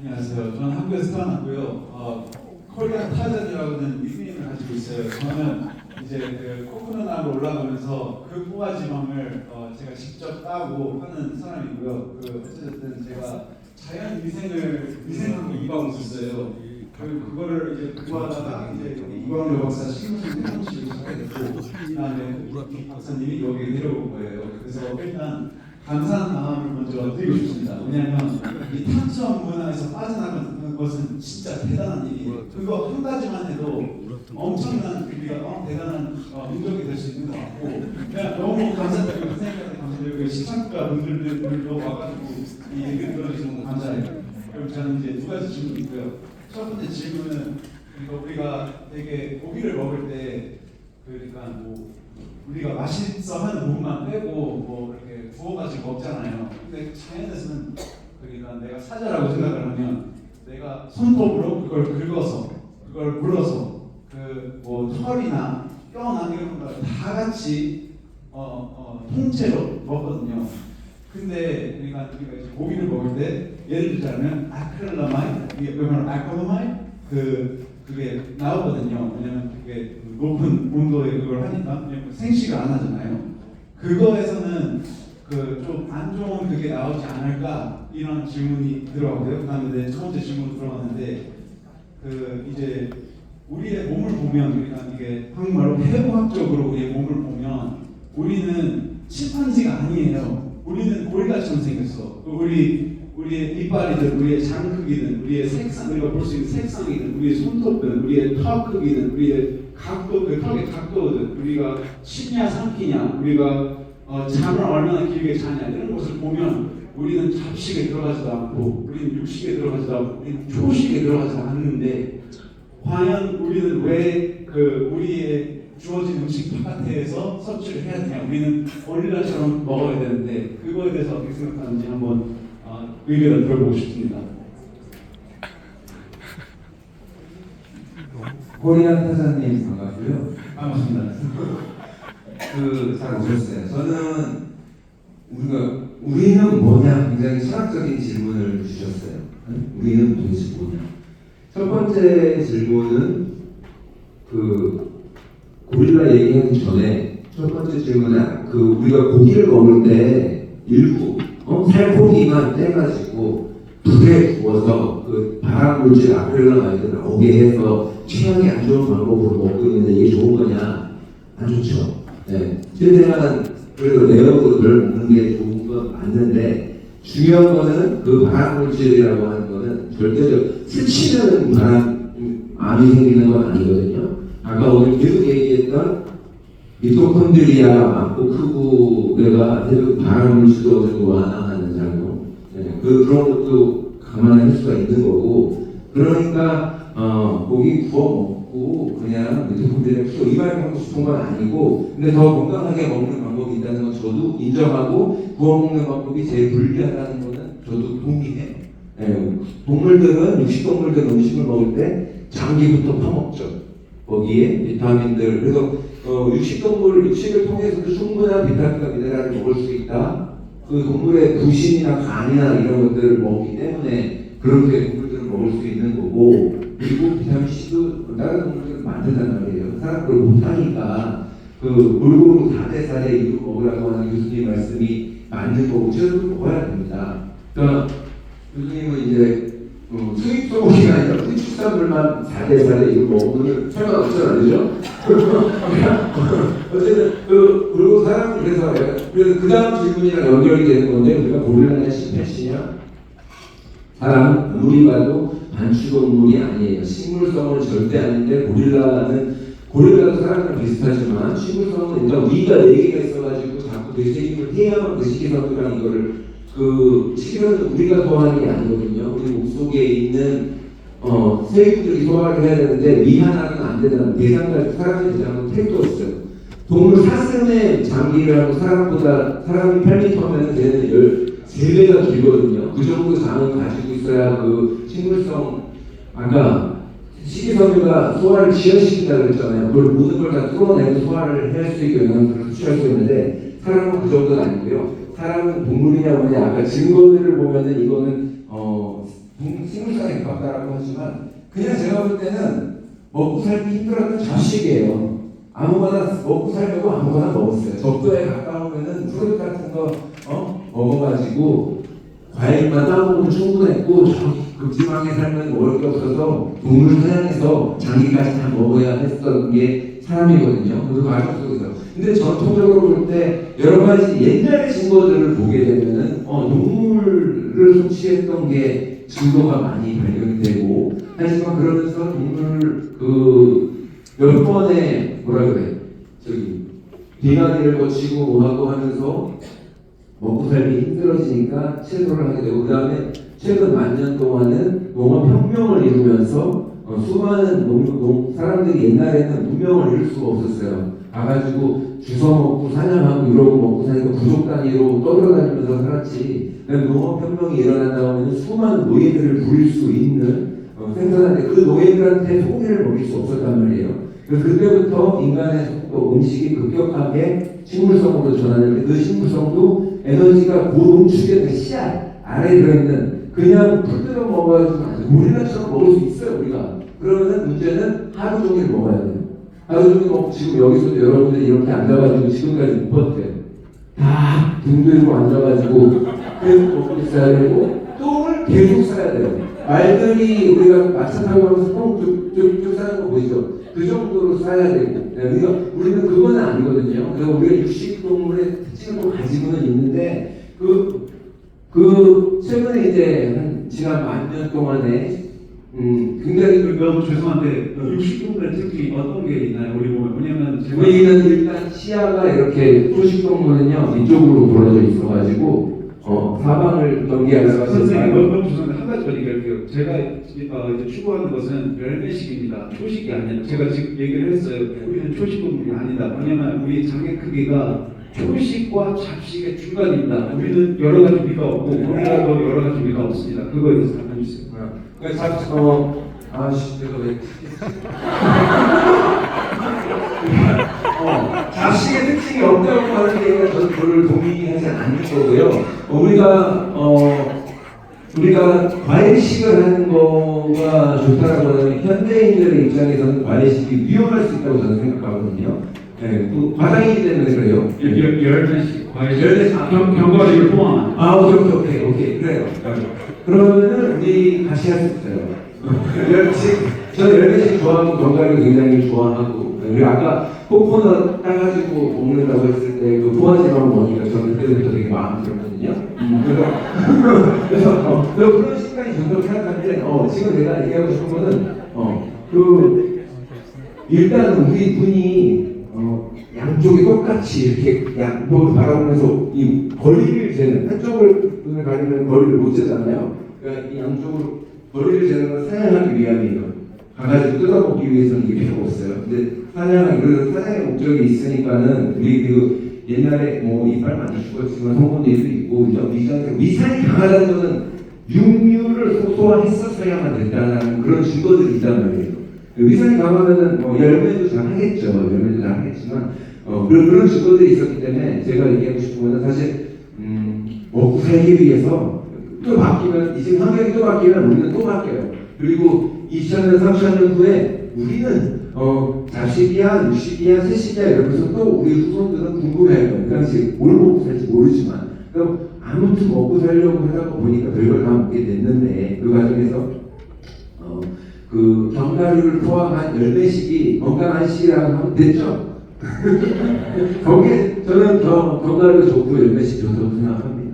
안녕하세요. 저는 한국에서 태어났고요. 어, 코리안 타잔이라고는 닉네임을 가지고 있어요. 저는 이제 그 코코넛으로 올라가면서 그 포화 지방을 어, 제가 직접 따고 하는 사람이고요. 그 어쨌든 제가 자연 위생을 위생하고 이방을 썼어요. 그 그거를 이제 공부하다가 이제 이광열 박사 신문을 해보시기 시작했고 그다음에 이 박사님이 여기 내려온 거예요. 그래서 일단 감사한 마음을 먼저 드리고 싶습니다. 왜냐하면 이 탐정 문화에서 빠져나가는 것은 진짜 대단한 일이에요. 그거 한 가지만 해도 엄청난 우리가 어, 대단한 어, 능력이 될 수 있는 것 같고 그냥 너무 감사드리고 선생님한테 감사드리고 시청자 분들도 와가지고 이 얘기를 들어주셔서 감사해요. 그럼 저는 이제 두 가지 질문이 있고요. 첫 번째 질문은 우리가 되게 고기를 먹을 때 그러니까 뭐 우리가 맛있어 하는 부분만 빼고 뭐 이렇게 구워가지고 먹잖아요. 근데 자연에서는 그러니까 내가 사자라고 생각을 하면 내가 손톱으로 그걸 긁어서 그걸 물어서 그 뭐 털이나 뼈나 이런 걸다 같이 어, 어, 통째로 먹거든요. 근데 그러니까 우리가 이제 고기를 먹을 때 예를 들자면 아크릴라마이드, 이게 그러면 아크릴라마이드 그 그게 나오거든요. 왜냐면 그게 높은 온도에 그걸 하니까 생식을 안 하잖아요. 그거에서는 그 좀 안 좋은 그게 나오지 않을까 이런 질문이 들어가고요. 그다음에 네, 첫 번째 질문 들어갔는데 그 이제 우리의 몸을 보면 그러니까 이게 한국말로 해부학적으로 우리의 몸을 보면 우리는 침판지가 아니에요. 우리는 고리같이만 생겼어. 우리 우리의 이빨이든 우리의 장 크기든 우리의 색상 우리가 볼 수 있는 색상이든 우리의 손톱든 우리의 턱 크기든 우리의 각도 그 턱의 각도든 우리가 쉬냐 삼키냐 우리가 어, 잠을 얼마나 길게 자냐 이런 것을 보면 우리는 잡식에 들어가지도 않고 우리는 육식에 들어가지도 않고 우리는 초식에 들어가지 않는데 과연 우리는 왜 그 우리의 주어진 음식 바깥에서 섭취를 해야 되냐? 우리는 고릴라처럼 먹어야 되는데 그거에 대해서 어떻게 생각하는지 한번 어, 의견을 들어보고 싶습니다. 코리안 타사님 반갑고요. 반갑습니다. 그잘 오셨어요. 저는 우리가 우리는 뭐냐 굉장히 철학적인 질문을 주셨어요. 응? 우리는 도대체 뭐냐? 첫 번째 질문은 그 고릴라 얘기하기 전에 첫 번째 질문은 그 우리가 고기를 먹을 때 일부 어? 살코기만 떼가지고 불에 구워서 그 발암 물질 아크릴라 마이드 나오게 해서 취향이 안 좋은 방법으로 먹고 있는데 이게 좋은 거냐? 안 좋죠. 네. 최대한 그래도 내역으로 덜 먹는 게 좋은 건 맞는데 중요한 거는 그 발암 물질이라고 하는 거는 절대적 스치는 발암 암이 생기는 건 아니거든요. 아까 오늘 계속 얘기했던 미토콘드리아 많고 크고 내가 계속 어느 정도 완화하는 작용 네. 그 그런 것도 감안할 수가 있는 거고 그러니까 어, 고기 구워 먹고 그냥 미토콘드리아 키워 이말 하고 싶은 건 아니고 근데 더 건강하게 먹는 방법이 있다는 건 저도 인정하고 구워 먹는 방법이 제일 불리하다는 거는 저도 동의해요. 예, 동물들은 육식동물들 음식을 먹을 때 장기부터 파먹죠. 거기에 비타민들 그래서 어, 육식동물 육식을 통해서도 충분한 비타민과 미네랄을 먹을 수 있다. 그 동물의 부신이나 간이나 이런 것들을 먹기 때문에 그렇게 동물들을 먹을 수 있는 거고 그리고 비타민 C도 다른 동물들은 만든단 말이에요. 사람 그걸 못하니까 그 골고루 다대살에 이거 먹으라고 하는 교수님 말씀이 맞는 거고 저도 먹어야 됩니다. 그러니까 교수님은 이제 어, 수입 소고기가 아니라 수입산물만 4대4대 이거 먹으면 설마 없잖아, 그죠? 어쨌든, 그, 그리고 사람, 그래서, 그래서 그 다음 질문이랑 연결이 되는 건데, 우리가 고릴라냐 심폐시냐? 사람은 아무리 봐도 반추동물이 아니에요. 식물성은 절대 아닌데, 고릴라는, 고릴라도 사람이랑 비슷하지만, 식물성은 일단 위가 4개가 있어가지고 자꾸 되새김을 해야만 그 식이섬유랑 이거를 그 식이섬유는 우리가 소화하는 게 아니거든요. 우리 몸속에 있는 어, 세균들이 소화를 해야 되는데 미하나는 안 대장까지 사람의 대장은 택도 없어요. 동물 사슴의 장기를 하고 사람보다 사람이 8m면 걔는 13배가 길거든요. 그 정도 장을 가지고 있어야 그 식물성 아까 식이섬유가 소화를 지연시킨다 그랬잖아요. 그걸 모든 걸 다 뚫어내고 소화를 할 수 있게 영향을 취할 수 있는데 사람은 그 정도는 아니고요. 사람은 동물이냐 뭐냐 아까 증거들을 보면은 이거는 어 바빴다라고 하지만 그냥 제가 볼 때는 먹고 살기 힘들었던 자식이에요. 아무거나 먹고 살려고 아무거나 먹었어요. 적도에 가까우면은 프로젝트 같은 거 어? 먹어가지고 과일만 따먹으면 충분했고 저기 극지방에 살면 먹을 게 없어서 동물 사냥해서 장기까지 다 먹어야 했던 게 사람이거든요. 그 과정 속에서. 근데 전통적으로 볼 때 여러 가지 옛날의 증거들을 보게 되면은 어, 동물을 섭취했던 게 증거가 많이 발견이 되고 하지만 그러면서 동물 그몇 번의 뭐라 그래 저기 비만이를 거치고 뭐 하고 하면서 먹고 살기 힘들어지니까 채소를 하게 되고 그 다음에 최근 만년 동안은 농업혁명을 이루면서 어, 수많은 농, 농, 사람들이 옛날에는 문명을 이룰 수가 없었어요. 가가지고 주워 먹고 사냥하고 이러고 먹고 사니까 부족 단위로 떠돌아다니면서 살았지. 그다음에 농업혁명이 일어난 다음에는 수많은 노예들을 부릴 수 있는 어, 생산하는데 그 노예들한테 소고기를 먹일 수 없었단 말이에요. 그래서 그때부터 인간의 또 음식이 급격하게 식물성으로 전환했는데 그 식물성도 에너지가 고농축의 그 씨앗 안에 들어있는 그냥 불 뜯어 먹어가지고. 우리나라처럼 먹을 수 있어요 우리가 그러면 문제는 하루 종일 먹어야 돼요 먹고 지금 여기서도 여러분들이 이렇게 앉아가지고 지금까지 못 버텨요 다등 들고 앉아가지고 계속 먹고 있어야 되고 똥을 계속 싸야 돼요. 말들이 우리가 마차 타고 가면서 똥 쭉쭉쭉 싸는 거 보이죠? 그 정도로 싸야 되고. 네, 그러니까 우리는 그건 아니거든요. 그래서 우리가 육식동물의 특징을 또 가지고는 있는데 그, 그 최근에 이제 한 지난 만 년 동안에 음, 굉장히 그 너무 죄송한데 그 육식동물의 특징이 어떤 게 있나요? 우리 보면 왜냐면 우리는 일단 시야가 이렇게 초식동물은요 이쪽으로 벌어져 있어가지고 어, 사방을 경계하다가 선생님 너무 죄송한데 한 가지 더 얘기할게요. 제가 어, 이제 추구하는 것은 열매식입니다. 초식이 아니라 제가 지금 얘기를 했어요. 우리는 초식 동물이 아니다. 왜냐면 우리 장의 크기가 초식과 잡식의 중간입니다. 우리는 여러 가지 미가 없고 우리나라도 여러 가지 미가 없습니다. 그거에 대해서 답변 주세요. 그러니까 잡, 어, 아씨, 내가 왜. 어, 잡식의 특징이 없다고 하는 게 저는 그걸 동의하지 않는 거고요. 어, 우리가, 어, 우리가 과일식을 하는 거가 좋다라고 하면 현대인들의 입장에서는 과일식이 위험할 수 있다고 저는 생각하거든요. 네, 그 과장이기 때문에 그래요. 열매식 과일 열매식. 경- 견과류를 포함한 아, 오케이, 오케이, 오케이. 그래요. 그러면은 우리 같이 할 수 있어요. 열매식, 저는 열매식 좋아하고 견과류 굉장히 좋아하고. 그리고 아까 코코넛 따가지고 먹는다고 했을 때 그 포화지방 먹으니까 저는 그때부터 되게 마음이 들었거든요. 음, 그래서, 그래서, 어, 그런 시간이 저도 생각하는데, 어, 지금 내가 얘기하고 싶은 거는, 어, 그, 일단 우리 어, 양쪽이 똑같이 이렇게 양쪽을 바라보면서 이 거리를 재는 한쪽을 눈을 가리면 거리를 못 재잖아요. 그러니까 이 양쪽으로 거리를 재는 건 사냥하기 위함이에요. 강아지 뜯어먹기 위해서는 이게 필요가 없어요. 근데 사냥은 그래서 사냥의 목적이 있으니까는 우리 그 옛날에 뭐 이빨 많이 죽었지만 성분들도 있고 위장에 위산이 강하다는 거는 육류를 소소화했었어야만 된다는 그런 증거들이 있단 말이에요. 위산이 강하면은 뭐 열매도 잘 하겠죠. 열매도 잘 하겠지만 어, 그런 그런 증거들이 있었기 때문에 제가 얘기하고 싶은 거는 사실 음, 먹고 살기 위해서 또 바뀌면 이제 환경이 또 바뀌면 우리는 또 바뀌어요. 그리고 2000년, 3000년 후에 우리는 어, 자식이야, 육식이야, 세식이야 이러면서 또 우리 후손들은 궁금해할 거예요. 그 당시 뭘 먹고 살지 모르지만 그럼 아무튼 먹고 살려고 하다 보니까 별걸 다 먹게 됐는데 그 과정에서 어, 그 견과류를 포함한 열매식이 건강한 식이라고 하면 됐죠. 거기에 저는 겨, 견과류 좋고 열매식 좋다고 생각합니다.